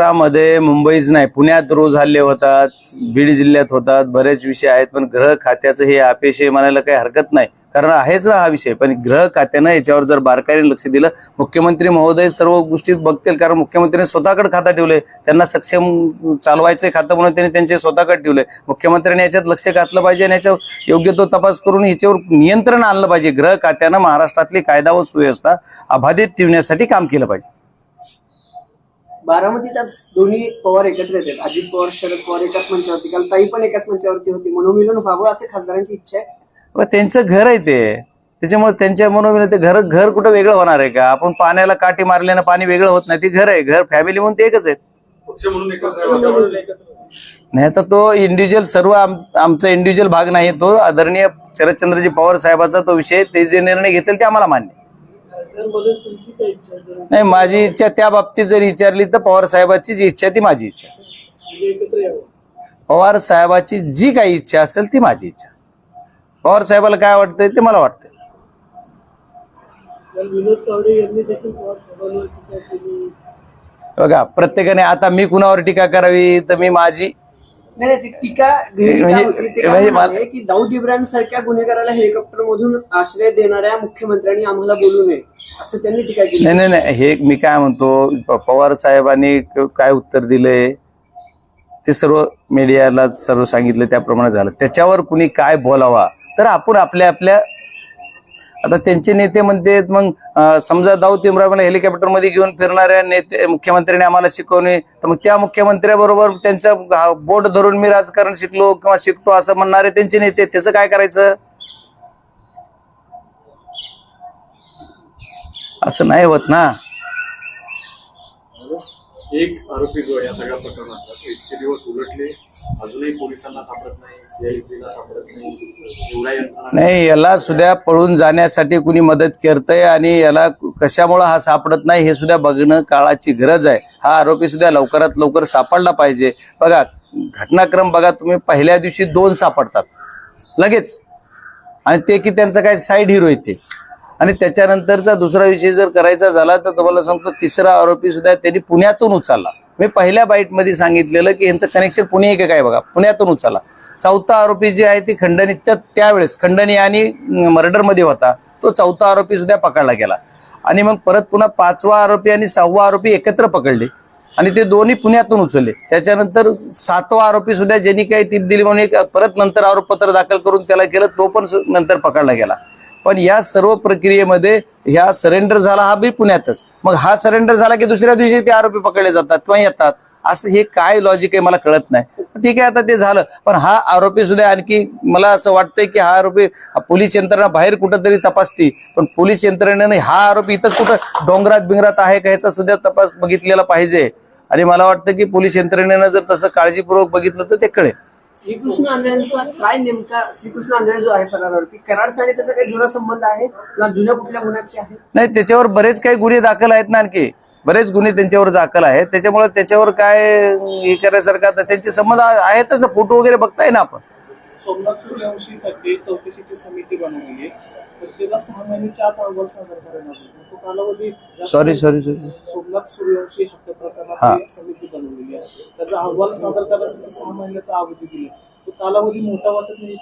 मध्ये मुंबईच नाही पुण्यात रोज हल्ले होतात बीड जिल्ह्यात होतात बरेच विषय आहेत पण ग्रह खात्याचं हे अपेक्ष म्हणायला काही हरकत नाही. कारण आहेच ना हा विषय पण ग्रह खात्यानं याच्यावर जर बारकाईने लक्ष दिलं मुख्यमंत्री महोदय सर्व गोष्टीत बघतील कारण मुख्यमंत्र्यांनी स्वतःकडे खातं ठेवलंय त्यांना सक्षम चालवायचं खातं म्हणून त्यांनी त्यांचे स्वतःकडे ठेवलंय मुख्यमंत्र्यांनी याच्यात लक्ष घातलं पाहिजे आणि याच्यावर योग्य तो तपास करून याच्यावर नियंत्रण आणलं पाहिजे. ग्रह खात्यानं महाराष्ट्रातली कायदा व सुव्यवस्था अबाधित ठेवण्यासाठी काम केलं पाहिजे. बारामतीत आज दोन्ही पवार एकत्र येतात. अजित पवार शरद पवार एकाच मंचावरती. काल ताई पण एकाच मंचावरती होती. मनोमिलन व्हावं असे खासदारांची इच्छा आहे. व त्यांचं घर आहे ते. त्याच्यामुळे त्यांच्या मनोविन ते घर घर कुठं वेगळं होणार आहे का? आपण पाण्याला काठी मारल्यानं पाणी वेगळं होत नाही. ते घर आहे. घर फॅमिली म्हणून ते एकच आहेत. नाही तर तो इंडिव्हिज्युअल सर्व आम- आमचा इंडिव्हिज्युअल भाग नाही तो. आदरणीय शरदचंद्रजी पवार साहेबाचा तो विषय ते जे निर्णय घेतील ते आम्हाला मान्य नाही माझी इच्छा त्या बाबतीत जर विचारली तर पवार साहेबाची जी इच्छा ती माझी इच्छा. पवार साहेबाची जी काही इच्छा असेल ती माझी इच्छा पवार साहेबाला काय वाटतंय ते मला वाटतंय. बघा प्रत्येकाने आता मी कुणावर टीका करावी तर मी माझी नाही ती टीका म्हणजे- म्हणजे की दाऊद इब्राहिम सारख्या गुन्हेगाराला हेलिकॉप्टर मधून आश्रय देणाऱ्या मुख्यमंत्र्यांनी आम्हाला बोलू नये असं त्यांनी टीका केली. नाही नाही नाही हे मी काय म्हणतो पवार साहेबांनी काय उत्तर दिलंय ते सर्व मीडियाला सर्व सांगितलं त्याप्रमाणे झालं. त्याच्यावर कुणी काय बोलावा तर आपण आपल्या आपल्या आता त्यांचे नेते म्हणते मग समजा दाऊद इम्रान हेलिकॉप्टरमध्ये घेऊन फिरणाऱ्या नेते मुख्यमंत्र्यांनी आम्हाला शिकवणे तर मग त्या मुख्यमंत्र्याबरोबर त्यांचा बोट धरून मी राजकारण शिकलो किंवा शिकतो असं म्हणणारे त्यांचे नेते त्याचं काय करायचं? असं नाही होत ना. एक आरोपी जो या सगळ्या प्रकरणातला तो इतके दिवस उलटले. अजूनही पोलिसांना सापडत नाही सीआयडीला सापडत नाही. एवढ्या यंत्रणा नाही याला सुद्धा पळून जाण्यासाठी कुणी मदत करतंय आणि याला कशामुळं हा सापडत नाही हे सुद्धा बघणं काळाची गरज आहे. हा आरोपी सुद्धा लवकरात लवकर सापडला पाहिजे. बघा घटनाक्रम बघा तुम्ही पहिल्या दिवशी दोन सापडतात. लगेच. आणि ते की त्यांचा काय साईड हिरो येते आणि त्याच्यानंतरचा दुसरा विषय जर करायचा झाला तर तुम्हाला सांगतो तिसरा आरोपी सुद्धा त्यांनी पुण्यातून उचलला. मी पहिल्या बाईटमध्ये सांगितलेलं की यांचं कनेक्शन पुणे एक काय बघा पुण्यातून उचलला. चौथा आरोपी जे आहे ती खंडणी त्यावेळेस खंडणी आणि मर्डरमध्ये होता तो चौथा आरोपी सुद्धा पकडला गेला. आणि मग परत पुन्हा पाचवा आरोपी आणि सहावा आरोपी एकत्र पकडले. आणि ते दोन्ही पुण्यातून उचलले. त्याच्यानंतर सातवा आरोपी सुद्धा ज्यांनी काही टीप दिली म्हणून परत नंतर आरोपपत्र दाखल करून त्याला केलं तो पण नंतर पकडला गेला. पण या सर्व प्रक्रियेमध्ये ह्या सरेंडर झाला हा बी पुण्यातच. मग हा सरेंडर झाला की दुसऱ्या दिवशी ते आरोपी पकडले जातात किंवा येतात? असं हे काय लॉजिक आहे मला कळत नाही. ठीक आहे आता ते झालं. पण हा आरोपी सुद्धा आणखी मला असं वाटतंय की हा आरोपी पोलीस यंत्रणा बाहेर कुठंतरी तपासती. पण पोलीस यंत्रणेने हा आरोपी इथंच कुठं डोंगरात बिंगरात आहे का ह्याचा सुद्धा तपास बघितलेला पाहिजे. आणि मला वाटतं की पोलीस यंत्रणेनं जर तसं काळजीपूर्वक बघितलं तर ते कळेल. श्रीकृष्ण आंधळ्यांचा काय नेमका श्रीकृष्ण आंधळे जो आहे फरारावरती कराडचा आणि त्याचा काही जुना संबंध आहे? किंवा जुन्या कुठल्या गुन्ह्याचे आहे? नाही त्याच्यावर बरेच काही गुन्हे दाखल आहेत ना आणखी. बरेच गुन्हे त्यांच्यावर दाखल आहेत. त्याच्यामुळे त्याच्यावर काय हे करायसारखं आता त्यांचे संबंध आहेतच ना. फोटो वगैरे बघताय ना आपण. सोमनाथ सूर्यवंशीसाठी चौकशीची समिती बनवलेली सहा महिन्याच्या आत अहवाल सादर करायला तो कालावधी जास्त सॉरी नाही. सॉरी सॉरी सोमनाथ सूर्यवंशी हत्या हा. प्रकरणात एक समिती बनवलेली आहे. त्याचा अहवाल सादर करण्यासाठी सहा महिन्याचा अवधी दिला. तो कालावधी मोठा वाटत नाही.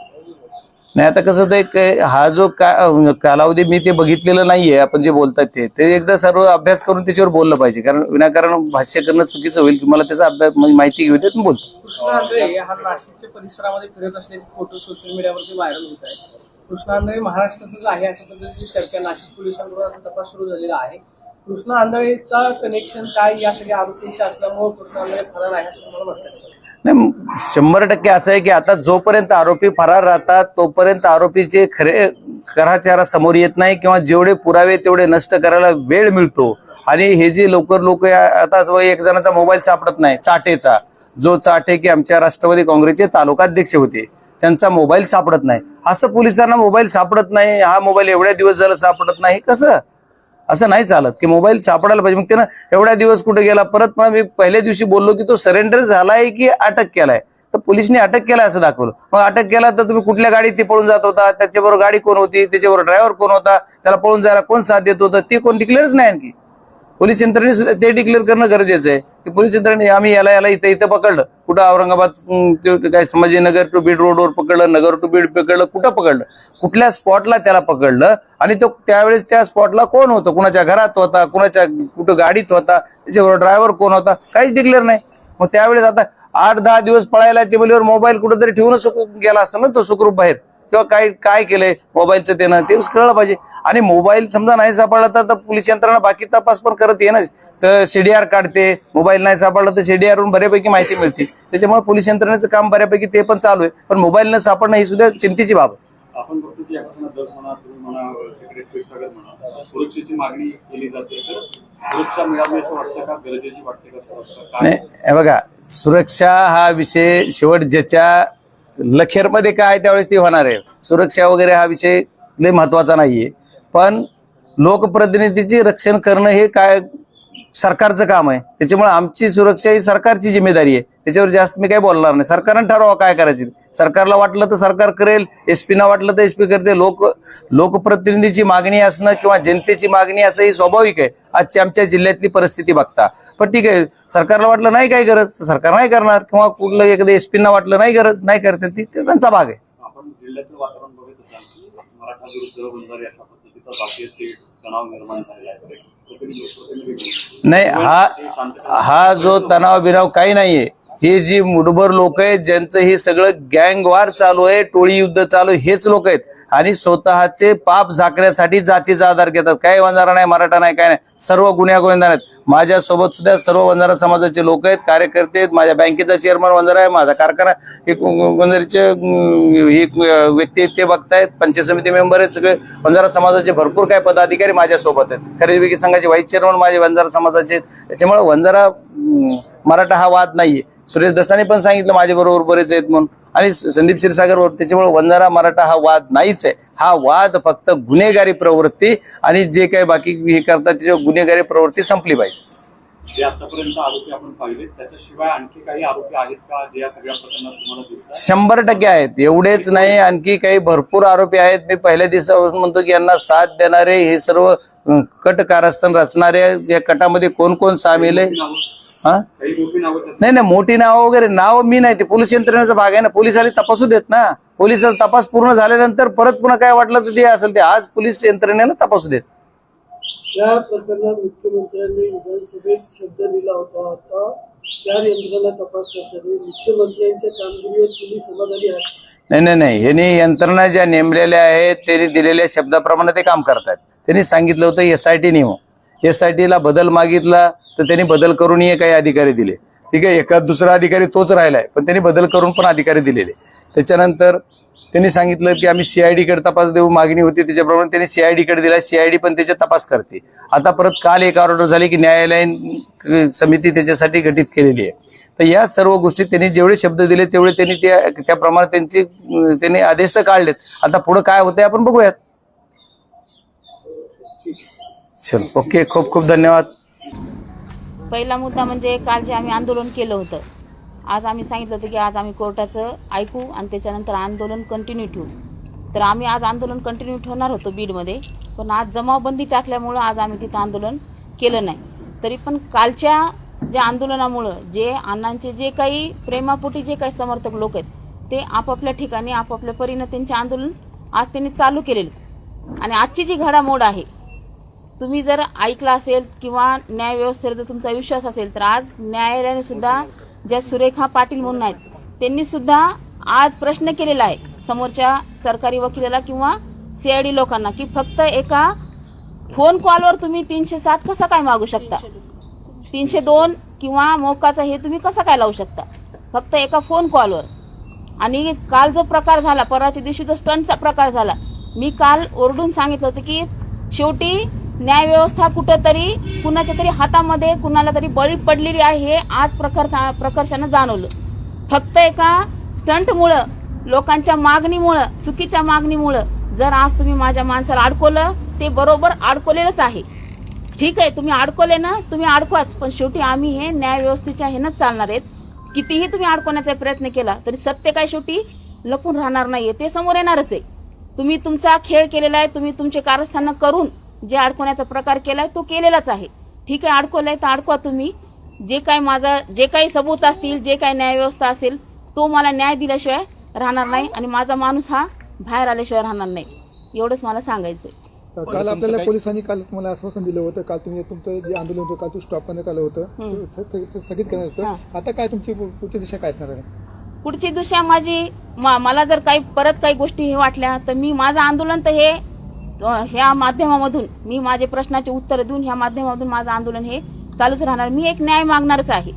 नाही आता कसं होतं एक हा जो का कालावधी मी ते बघितलेलं नाहीये आपण जे बोलतात ते. ते एकदा सर्व अभ्यास करून त्याच्यावर बोललं पाहिजे. कारण विनाकारण भाष्य करणं चुकीचं होईल. की मला त्याचा अभ्यास म्हणजे माहिती घेऊ देत बोलतो कृष्णा आंधळे हा नाशिकच्या परिसरामध्ये फिरत असल्याचे फोटो सोशल मीडियावरती व्हायरल होत आहे. कृष्णा आंधळे महाराष्ट्रातच आहे अशा पद्धतीची चर्चा नाशिक पोलिसांकडून तपास सुरू झालेला आहे. कृष्णा आंधळेचा कनेक्शन काय या सगळ्या आरोपींशी असल्यामुळे कृष्णा आंधळे फरार आहे असं मला वाटतं? नाही शंभर टक्के असं आहे की आता जोपर्यंत आरोपी फरार राहतात तोपर्यंत आरोपीचे खरे खराचारा समोर येत नाही किंवा जेवढे पुरावे तेवढे नष्ट करायला वेळ मिळतो. आणि हे जे लवकर लोक आता एक जणाचा मोबाईल सापडत नाही चाटेचा जो चाटे की आमच्या राष्ट्रवादी काँग्रेसचे तालुकाध्यक्ष होते. त्यांचा मोबाईल सापडत नाही. असं पोलिसांना मोबाईल सापडत नाही हा मोबाईल एवढ्या दिवस झाला सापडत नाही कसं? असं नाही चालत की मोबाईल सापडायला पाहिजे. मग त्यानं एवढ्या दिवस कुठे गेला? परत मग मी पहिल्या दिवशी बोललो की तो सरेंडर झालाय की अटक केलाय? तर पोलिसने अटक केलाय असं दाखवलं. मग अटक केला तर तुम्ही कुठल्या गाडीत ते पळून जात होता? त्याच्याबरोबर गाडी कोण होती? त्याच्याबरोबर ड्रायव्हर कोण होता? त्याला पळून जायला कोण साथ देत होतं? ते कोण डिक्लेअरच नाही आणखी. पोलीस यंत्रणेने सुद्धा ते डिक्लेअर करणं गरजेचं आहे. की पोलीस यंत्रणे आम्ही याला याला इथं इथं पकडलं. कुठं औरंगाबाद काय संभाजीनगर टू बीड रोडवर पकडलं नगर टू बीड पकडलं कुठं पकडलं? कुठल्या स्पॉटला त्याला पकडलं? आणि तो त्यावेळेस त्या स्पॉटला कोण होतं? कुणाच्या घरात होता? कुणाच्या कुठं गाडीत होता? त्याच्यावर ड्रायव्हर कोण होता? काहीच डिक्लेअर नाही. मग त्यावेळेस आता आठ दहा दिवस पळायला ते मुलीवर मोबाईल कुठेतरी ठेवूनच गेला असता ना तो सुखरूप बाहेर? किंवा काय काय केलंय? मोबाईलचं त्यानं ते कळलं पाहिजे. आणि मोबाईल समजा नाही सापडला तर पोलीस यंत्रणा बाकी तपास पण करत ये ना. तर सीडीआर काढते मोबाईल नाही सापडला तर सीडीआर वरून बऱ्यापैकी माहिती मिळते. त्याच्यामुळे पोलीस यंत्रणेचं काम बऱ्यापैकी ते पण चालू आहे. पण मोबाईल न सापडणं ही सुद्धा चिंतेची बाब आहे. आपण बघतो की आपण दस म्हणा तुम्ही म्हणा तिकडे क्षीरसागर म्हणा. सुरक्षेची मागणी केली जाते. तर सुरक्षा मिळावी असं वाटतं का? गरजेची वाटते का सुरक्षा? नाही काय बघा सुरक्षा हा विषय शेवट ज्याच्या लखेरमध्ये काय आहे त्यावेळेस ती होणार आहे? सुरक्षा वगैरे हा विषय लय महत्त्वाचा नाहीये. पण लोकप्रतिनिधीचे रक्षण करणं हे काय सरकारचं काम आहे. त्याच्यामुळे आमची सुरक्षा ही सरकारची जिम्मेदारी आहे. त्याच्यावर जास्त मी काही बोलणार नाही. सरकारनं ठरवा काय करायचं. सरकारला वाटलं तर सरकार करेल एसपीना वाटलं तर एसपी करते. लोक लोकप्रतिनिधीची मागणी असणं किंवा जनतेची मागणी असं ही स्वाभाविक आहे. आजची आमच्या जिल्ह्यातली परिस्थिती बघता. पण ठीक आहे सरकारला वाटलं नाही काय गरज तर सरकार नाही करणार. किंवा कुठलं एखादं एस पीना वाटलं नाही गरज नाही करते ती ते त्यांचा भाग आहे. वातावरण मराठा विरुद्ध बंजारी अशा पद्धतीचा तणाव निर्माण झालेला आहे. नाही हा हा जो तणाव बिराव काही नाहीये. ही जी मुठभर लोक आहेत ज्यांचं हे सगळं गँगवार चालू आहे टोळी युद्ध चालू आहे हेच लोक आहेत. आणि स्वतःचे पाप झाकण्यासाठी जातीचा आधार घेतात. काय वंजारा नाही मराठा नाही काय नाही. सर्व गुन्ह्या गोविंदा आहेत. माझ्यासोबत सुद्धा सर्व वंजारा समाजाचे लोक आहेत कार्यकर्ते आहेत. माझ्या बँकेचा चेअरमन वंजारा आहे माझा कारखाना एक वंजारीचे एक व्यक्ती आहेत ते बघतायत. पंचायत समिती मेंबर आहेत सगळे. वंजारा समाजाचे भरपूर काय पदाधिकारी माझ्यासोबत आहेत. खरेदी विक्री संघाचे व्हाईस चेअरमन माझे वंजारा समाजाचे आहेत. त्याच्यामुळे वंजारा मराठा हा वाद नाहीये. सुरेश दसाने पण सांगितलं माझ्याबरोबर बरेच आहेत म्हणून. आणि संदीप क्षीरसागर त्याच्यामुळे वंजारा मराठा हा वाद नाहीच आहे. हा वाद फक्त गुन्हेगारी प्रवृत्ती आणि जे काही बाकी हे करतात त्याच्यावर गुन्हेगारी प्रवृत्ती संपली पाहिजे. जे आतापर्यंत आरोपी आपण पाहिले त्याच्याशिवाय आणखी काही आरोपी आहेत का जे या सगळ्या प्रकरणात तुम्हाला दिसतात? शंभर टक्के आहेत. एवढेच नाही आणखी काही भरपूर आरोपी आहेत. मी पहिल्या दिवसापासून म्हणतो की यांना साथ देणारे हे सर्व कट कारस्थान रचणारे या कटामध्ये कोण कोण सामील आहे? हा? नाही नाही मोठी नावं वगैरे नाव मी नाही. ते पोलीस यंत्रणेचा भाग आहे ना. पोलिसांनी तपासू देत ना. पोलिसाचा तपास पूर्ण झाल्यानंतर परत पुन्हा काय वाटलं तर ते असेल ते. आज पोलीस यंत्रणेला तपासू देत. या प्रकरणात मुख्यमंत्र्यांनी विधानसभेत शब्द दिला होता. आता चार यंत्रणा तपास करतात मुख्यमंत्र्यांच्या कामगिरीवर तुम्ही समाधानी आहात? नाही नाही नाही. ह्यांनी यंत्रणा ज्या नेमलेल्या आहेत त्यांनी दिलेल्या शब्दाप्रमाणे ते काम करतात त्यांनी सांगितलं होतं एस आय टी नेमो हो. एस आय टीला बदल मागितला तर त्यांनी बदल करून हे काही अधिकारी दिले. ठीक आहे एका दुसरा अधिकारी तोच राहिलाय पण त्यांनी बदल करून पण अधिकारी दिलेले. त्याच्यानंतर त्यांनी सांगितलं की आम्ही सीआयडी कडे तपास देऊ मागणी होती त्याच्याप्रमाणे त्यांनी सीआयडी कडे दिला सीआयडी पण त्याच्या तपास करते. आता परत काल एक ऑर्डर झाली की न्यायालयीन समिती त्याच्यासाठी गठीत केलेली आहे. तर या सर्व गोष्टी त्यांनी जेवढे शब्द दिले तेवढे त्यांनी त्या त्याप्रमाणे त्यांची त्यांनी आदेश तर काढलेत. आता पुढं काय होतंय आपण बघूयात. चल ओके खूप खूप धन्यवाद. पहिला मुद्दा म्हणजे काल जे आम्ही आंदोलन केलं होतं आज आम्ही सांगितलं होतं की आज आम्ही कोर्टाचं ऐकू आणि त्याच्यानंतर आंदोलन कंटिन्यू ठेवू. तर आम्ही आज आंदोलन कंटिन्यू ठेवणार होतो बीडमध्ये पण आज जमावबंदी टाकल्यामुळं आज आम्ही तिथं आंदोलन केलं नाही. तरी पण कालच्या ज्या आंदोलनामुळं जे अण्णांचे जे काही प्रेमापोटी जे काही समर्थक लोक आहेत ते आपापल्या ठिकाणी आपापल्या परीनं त्यांचे आंदोलन आज त्यांनी चालू केलेलं. आणि आजची जी घडामोड आहे तुम्ही जर ऐकलं असेल किंवा न्याय व्यवस्थेवर जर तुमचा विश्वास असेल तर आज न्यायालयाने सुद्धा ज्या सुरेखा पाटील म्हणून आहेत त्यांनी सुद्धा आज प्रश्न केलेला आहे समोरच्या सरकारी वकिलाला किंवा सीआयडी लोकांना की फक्त एका फोन कॉलवर तुम्ही तीनशे सात कसा काय मागू शकता? तीनशे दोन किंवा मोकाचा हे तुम्ही कसा काय लावू शकता? फक्त एका फोन कॉलवर आणि काल जो प्रकार झाला परवाच्या दिवशी जो स्टंटचा प्रकार झाला मी काल ओरडून सांगितलं होतं की शेवटी न्यायव्यवस्था कुठंतरी कुणाच्या तरी हातामध्ये कुणाला तरी बळी पडलेली आहे हे आज प्रखर प्रकर्षानं जाणवलं. फक्त एका स्टंटमुळं लोकांच्या मागणीमुळं चुकीच्या मागणीमुळं जर आज तुम्ही माझ्या माणसाला अडकवलं ते बरोबर अडकवलेलंच आहे. ठीक आहे तुम्ही अडकवले ना तुम्ही अडकवाच पण शेवटी आम्ही हे न्याय व्यवस्थेच्या ह्यानंच चालणार आहेत. कितीही तुम्ही अडकवण्याचा प्रयत्न केला तरी सत्य काय शेवटी? लपून राहणार नाहीये ते समोर येणारच आहे. तुम्ही तुमचा खेळ केलेला आहे तुम्ही तुमचे कारस्थानं करून जे अडकवण्याचा प्रकार केलाय तो केलेलाच आहे. ठीक आहे अडकवलाय तर अडकवा तुम्ही. जे काही माझा जे काही सबूत असतील जे काही न्यायव्यवस्था असेल तो मला न्याय दिल्याशिवाय राहणार नाही आणि माझा माणूस हा बाहेर आल्याशिवाय राहणार नाही. एवढंच मला सांगायचं काल आपल्याला पोलिसांनी काल तुम्हाला आश्वासन दिलं होतं. काल तुम्ही तुमचं जे आंदोलन होतं काल तू स्टॉप करण्यात आलं होतं. स्थगित करण्यात हा. होतं आता काय तुमची पुढची दिशा काय असणार आहे? पुढची दिशा माझी मा- मला जर काही परत काही गोष्टी हे वाटल्या तर मी माझं आंदोलन तर हे ह्या माध्यमामधून मी माझे प्रश्नाचे उत्तर देऊन ह्या माध्यमामधून माझं आंदोलन हे चालूच राहणार. मी एक न्याय मागणारच आहे.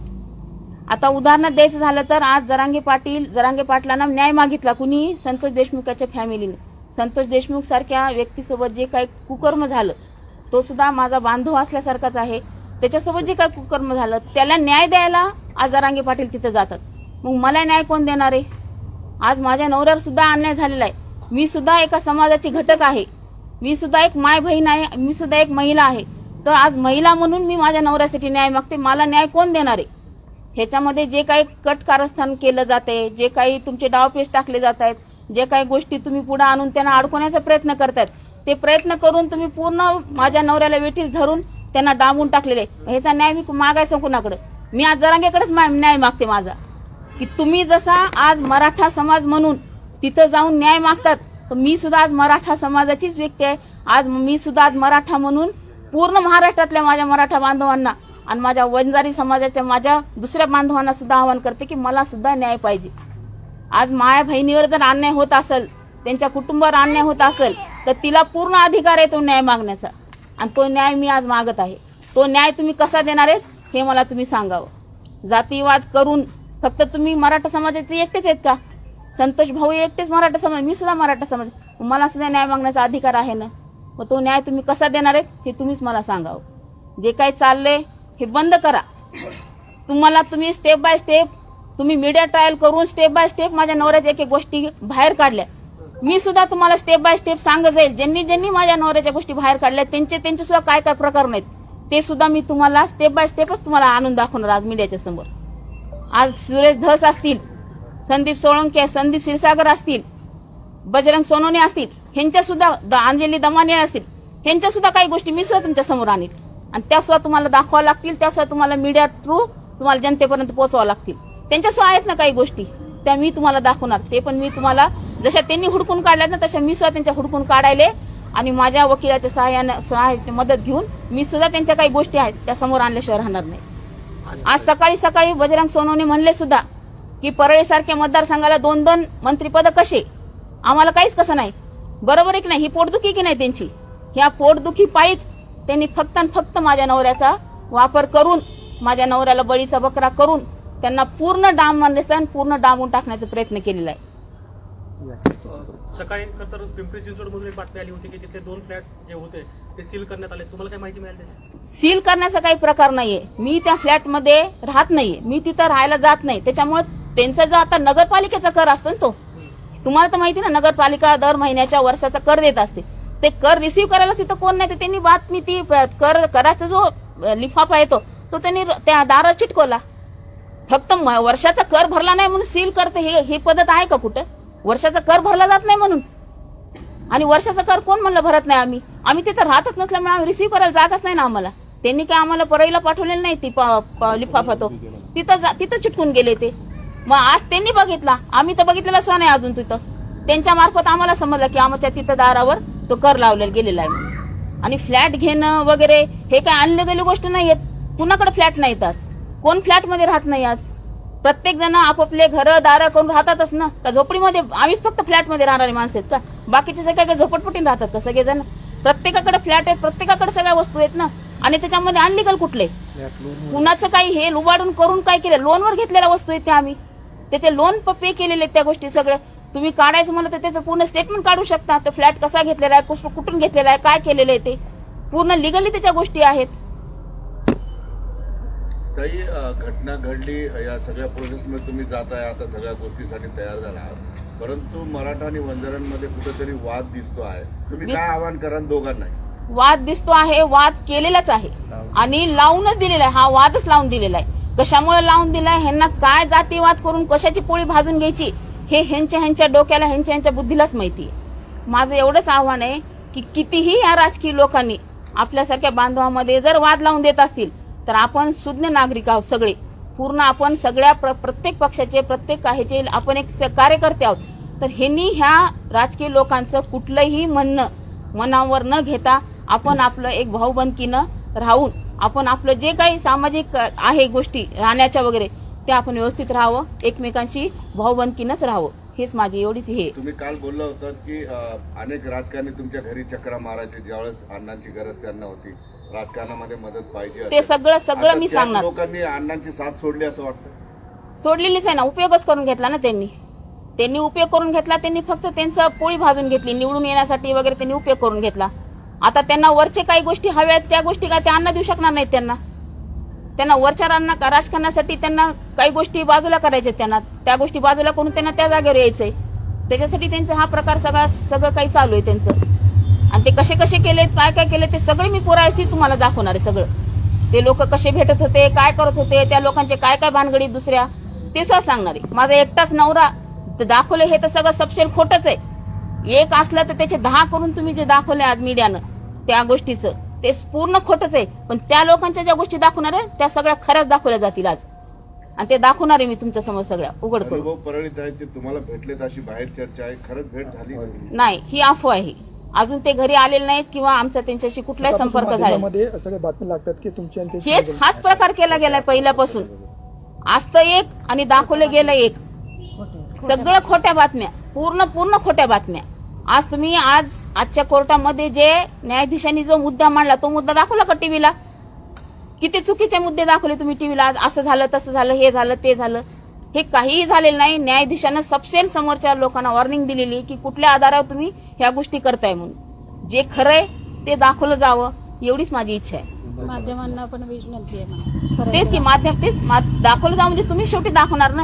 आता उदाहरण द्यायचं झालं तर आज जरांगे पाटील जरांगे पाटलांना न्याय मागितला. कुणी? संतोष देशमुखाच्या फॅमिलीने संतोष देशमुख सारख्या व्यक्तीसोबत जे काही कुकर्म झालं तो सुद्धा माझा बांधव असल्यासारखाच आहे. त्याच्यासोबत जे काही कुकर्म झालं त्याला न्याय द्यायला आज जरांगे पाटील तिथे जातात. मग मला न्याय कोण देणार आहे? आज माझ्या नवऱ्यावर सुद्धा अन्याय झालेला आहे. मी सुद्धा एका समाजाची घटक आहे. मी सुद्धा एक माय बहीण आहे मी सुद्धा एक महिला आहे. तर आज महिला म्हणून मी माझ्या नवऱ्यासाठी न्याय मागते मला न्याय कोण देणार आहे? ह्याच्यामध्ये जे काही कट कारस्थान केलं जाते जे काही तुमचे डावपेच टाकले जात आहेत जे काही गोष्टी तुम्ही पुढे आणून त्यांना अडकवण्याचा प्रयत्न करतायत ते प्रयत्न करून तुम्ही पूर्ण माझ्या नवऱ्याला वेठीस धरून त्यांना डांबून टाकलेले ह्याचा न्याय मी मागायचं कुणाकडे? मी आज जरांगेकडेच न्याय मागते माझा. की तुम्ही जसा आज मराठा समाज म्हणून तिथं जाऊन न्याय मागतात तर मी सुद्धा आज मराठा समाजाचीच व्यक्ती आहे. आज मी सुद्धा आज मराठा म्हणून पूर्ण महाराष्ट्रातल्या माझ्या मराठा बांधवांना आणि माझ्या वंजारी समाजाच्या माझ्या दुसऱ्या बांधवांना सुद्धा आवाहन करते की मला सुद्धा न्याय पाहिजे. आज माया बहिणीवर जर अन्याय होत असेल त्यांच्या कुटुंबावर अन्याय होत असेल तर तिला पूर्ण अधिकार आहे तो न्याय मागण्याचा. आणि तो न्याय मी आज मागत आहे. तो न्याय तुम्ही कसा देणार आहेत हे मला तुम्ही सांगावं. जातीवाद करून फक्त तुम्ही मराठा समाजाचे एकटेच आहेत का? संतोष भाऊ एकटेच मराठा समाज मी सुद्धा मराठा समाज. मला सुद्धा न्याय मागण्याचा अधिकार आहे ना. मग तो न्याय तुम्ही कसा देणार आहेत हे तुम्हीच मला सांगावं. जे काही चाललंय हे बंद करा. तुम्हाला तुम्ही स्टेप बाय स्टेप तुम्ही मीडिया ट्रायल करून स्टेप बाय स्टेप माझ्या नवऱ्याच्या एक एक गोष्टी बाहेर काढल्या. मी सुद्धा तुम्हाला स्टेप बाय स्टेप सांगत जाईल. ज्यांनी ज्यांनी माझ्या नवऱ्याच्या गोष्टी बाहेर काढल्या त्यांचे त्यांचे सुद्धा काय काय प्रकार नाहीत. ते सुद्धा मी तुम्हाला स्टेप बाय स्टेपच तुम्हाला आणून दाखवणार आज मीडियाच्या समोर. आज सुरेश धस असतील. संदीप सोळंके संदीप क्षीरसागर असतील बजरंग सोनोने असतील ह्यांच्या सुद्धा द- अंजली दमाने असतील ह्यांच्या सुद्धा काही गोष्टी मी सुद्धा तुमच्यासमोर आणील आणि त्या सुद्धा तुम्हाला दाखवावं लागतील त्या सुद्धा तुम्हाला मीडिया थ्रू तुम्हाला जनतेपर्यंत पोहोचवावं लागतील. त्यांच्या सुद्धा आहेत ना काही गोष्टी त्या मी तुम्हाला दाखवणार. ते पण मी तुम्हाला जशा त्यांनी हुडकून काढल्यात ना तशा मी सुद्धा त्यांच्या हुडकून काढायले आणि माझ्या वकिलाच्या सहाय्याने सहाय्याची मदत घेऊन मी सुद्धा त्यांच्या काही गोष्टी आहेत त्या समोर आणल्याशिवाय राहणार नाही. आज सकाळी सकाळी बजरंग सोनवणे म्हणले सुद्धा की परळीसारख्या मतदारसंघाला दोन दोन मंत्रीपद कसे? आम्हाला काहीच कसं नाही. बरोबर आहे की नाही? ही पोटदुखी की नाही त्यांची? ह्या पोटदुखी पायीच त्यांनी फक्त आणि फक्त माझ्या नवऱ्याचा वापर करून माझ्या नवऱ्याला बळीचा बकरा करून त्यांना पूर्ण डांबण्याचा आणि पूर्ण डांबून टाकण्याचा प्रयत्न केलेला आहे. सकाळी खरं तर पिंपरी चिंचवड मधून एक बातमी आली होती की तिथे दोन फ्लॅट जे होते ते सील करण्यात आले. तुम्हाला काय माहिती मिळाली? सील करण्याचा काही प्रकार नाहीये. मी त्या फ्लॅटमध्ये राहत नाहीये. मी तिथं राहायला जात नाही. त्याच्यामुळे त्यांचा जो आता नगरपालिकेचा कर असतो ना तो तुम्हाला तर माहिती ना नगरपालिका दर महिन्याच्या वर्षाचा कर देत असते. ते कर रिसिव्ह करायला तिथं कोण नाही तर त्यांनी बातमी ती कर कराचा जो लिफाफा येतो तो त्यांनी त्या दारावर चिटकवला. फक्त वर्षाचा कर भरला नाही म्हणून सील करते हे ही पद्धत आहे का कुठं? वर्षाचा कर भरला जात नाही म्हणून. आणि वर्षाचा कर कोण म्हणलं भरत नाही आम्ही? आम्ही तिथं राहतच नसल्यामुळे आम्ही रिसिव्ह करायला जागाच नाही ना आम्हाला. त्यांनी काय आम्हाला परळीला पाठवलेलं नाही ती प- प- लिफाफा तो. तिथं जा- तिथं चिटकून गेले ते. मग आज त्यांनी बघितला. आम्ही तर बघितलेला सुद्धा नाही अजून तिथं. त्यांच्या मार्फत आम्हाला समजलं की आमच्या तिथं दारावर तो कर लावलेला गेलेला आहे आणि फ्लॅट घेणं वगैरे हे काय आणले गेली गोष्ट नाही आहेत कुणाकडे फ्लॅट नाहीत आज? कोण फ्लॅटमध्ये राहत नाही आज? प्रत्येक जण आपापले घरं दारं करून राहतातच ना. का झोपडीमध्ये आम्हीच फक्त फ्लॅटमध्ये राहणारे माणसं आहेत का? बाकीचे सगळे काय झोपटपटीने राहतात का सगळेजण? प्रत्येकाकडे फ्लॅट आहेत प्रत्येकाकडे सगळ्या वस्तू आहेत ना. आणि त्याच्यामध्ये अनलिगल कुठले? कुणाचं काही हे लुबाडून करून काय केलं? लोनवर घेतलेल्या वस्तू आहेत त्या आम्ही. ते ते लोन पे केलेले आहेत त्या गोष्टी सगळ्या. तुम्ही काढायचं म्हणलं तर त्याचं पूर्ण स्टेटमेंट काढू शकता. तो फ्लॅट कसा घेतलेला आहे कुठं- कुठून घेतलेला आहे काय केलेलं आहे ते? पूर्ण लिगली त्याच्या गोष्टी आहेत. काही घटना घडली या सगळ्या प्रोसेसमध्ये तुम्ही जाताय आता सगळ्या गोष्टीसाठी तयार झाला आहात. परंतु मराठा आणि वंजारांमध्ये कुठेतरी वाद दिसतो आहे. तुम्ही काय आवाहन कराल दोघांना वाद दिसतो आहे वाद केलेलाच आहे. आणि लावूनच दिलेला आहे हा वादच लावून दिलेला आहे. कशामुळे लावून दिलाय ह्यांना काय जातीवाद करून कशाची पोळी भाजून घ्यायची? हे ह्यांच्या ह्यांच्या डोक्याला ह्यांच्या ह्यांच्या बुद्धीलाच माहिती आहे. माझं एवढंच आव्हान आहे की कितीही या राजकीय लोकांनी आपल्यासारख्या बांधवामध्ये जर वाद लावून देत असतील तर आपण सुज्ञ नागरिक आहोत सगळे. पूर्ण आपण सगळ्या प्र- प्रत्येक पक्षाचे प्रत्येक ह्याचे आपण एक स- कार्यकर्ते आहोत. तर ह्यांनी ह्या राजकीय लोकांचं कुठलंही म्हणणं मनावर न घेता आपण आपलं एक भाऊबंदकीनं राहून आपण आपलं जे काही सामाजिक आहे गोष्टी राहण्याच्या वगैरे ते आपण व्यवस्थित राहावं एकमेकांशी भाऊबंदकीनंच राहावं. हेच माझी एवढीच हे. तुम्ही काल बोलला होता की अनेक राजकारणी तुमच्या घरी चक्रा मारायचे ज्यावेळेस अण्णांची गरज त्यांना होती. राजकारणामध्ये मदत पाहिजे ते. सगळं सगळं मी सांगणार. लोकांनी अण्णांची साथ सोडली असं वाटतं सोडलेलीच आहे ना उपयोगच करून घेतला ना त्यांनी. त्यांनी उपयोग करून घेतला त्यांनी फक्त त्यांचं पोळी भाजून घेतली निवडून येण्यासाठी वगैरे त्यांनी उपयोग करून घेतला. आता त्यांना वरचे काही गोष्टी हव्या आहेत त्या गोष्टी काय ते अन्न देऊ शकणार नाहीत त्यांना? त्यांना वरच्या रांना राजकारणासाठी त्यांना काही गोष्टी बाजूला करायच्या त्यांना. त्या गोष्टी बाजूला करून त्यांना त्या जागेवर यायचंय. त्याच्यासाठी त्यांचा हा प्रकार सगळा सगळं काही चालू आहे त्यांचं. ते कसे कसे केले काय काय केले ते सगळे मी पुरायशी तुम्हाला दाखवणार आहे सगळं. ते लोक कसे भेटत होते काय करत होते त्या लोकांचे काय काय भानगडी दुसऱ्या ते सह सांगणार आहे. माझा एकटाच नवरा ते दाखवले हे तर सगळं सपशेल खोटच आहे. एक असलं तर त्याचे दहा करून तुम्ही जे दाखवले आज मीडियानं त्या गोष्टीचं ते पूर्ण खोटच आहे. पण त्या लोकांच्या ज्या गोष्टी दाखवणार आहे त्या सगळ्या खऱ्याच दाखवल्या जातील आज. आणि ते दाखवणार आहे मी तुमच्यासमोर सगळ्या. उघड ते तुम्हाला भेटलेत अशी बाहेर चर्चा आहे खरंच भेट झाली? का? नाही ही अफवा आहे. अजून ते घरी आलेले नाहीत किंवा आमचा त्यांच्याशी कुठलाही संपर्क झाला सगळ्या बातम्या लागतात की हेच हाच प्रकार केला गेलाय पहिल्यापासून. आज तर एक आणि दाखवलं गेलं एक. सगळं खोट्या बातम्या. पूर्ण पूर्ण खोट्या बातम्या. आज तुम्ही आज आजच्या कोर्टामध्ये जे न्यायाधीशांनी जो मुद्दा मांडला तो मुद्दा दाखवला का टीव्हीला? किती चुकीचे मुद्दे दाखवले तुम्ही टीव्हीला? आज असं झालं तसं झालं हे झालं ते झालं. हे काहीही झालेलं नाही. न्यायाधीशानं सबसेल समोरच्या लोकांना वॉर्निंग दिलेली की कुठल्या आधारावर तुम्ही ह्या गोष्टी करताय म्हणून. जे खरंय ते दाखवलं जावं एवढीच माझी इच्छा आहे. माध्यमांना पण विनंती आहे तेच की माध्यम तेच दाखवलं जाऊ म्हणजे तुम्ही शेवटी दाखवणार ना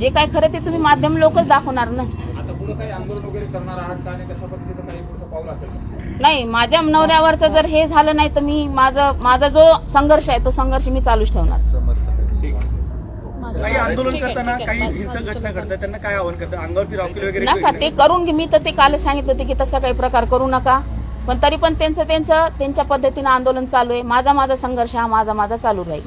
जे काय खरं ते तुम्ही माध्यम लोकच दाखवणार ना आता पुढे काही आंदोलन वगैरे करणार आहात का? आणि कशा पद्धतीचं काही पुढचं पाऊल असेल? नाही माझ्या नवऱ्यावरचं जर हे झालं नाही तर मी माझं माझा जो संघर्ष आहे तो संघर्ष मी चालूच ठेवणार. काही आंदोलन करताना. काही हिंसक घटना घडतात त्यांना काय आवाहन करतात अंगावरती रावकील वगैरे नका ते करून घे. मी तर ते काल सांगितलं होते की तसा काही प्रकार करू नका. पण तरी पण त्यांचं त्यांचं त्यांच्या पद्धतीनं आंदोलन चालू आहे. माझा माझा संघर्ष हा माझा माझा चालू राहील.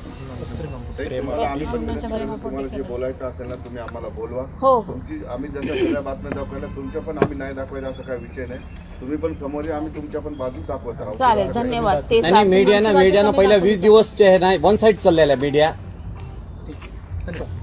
बोलायचं असेल ना तुम्ही आम्हाला बोलवा. हो हो. तुमची आम्ही सगळ्या बातम्या दाखवायला तुमच्या पण आम्ही नाही दाखवायला असं काही विषय नाही. तुम्ही पण समोर या, आम्ही तुमच्या पण बाजू दाखवत राहू. चालेल धन्यवाद. मीडियानं मीडियानं पहिल्या वीस दिवस जे आहे ना वन साईड चाललेला आहे मीडिया. 那种。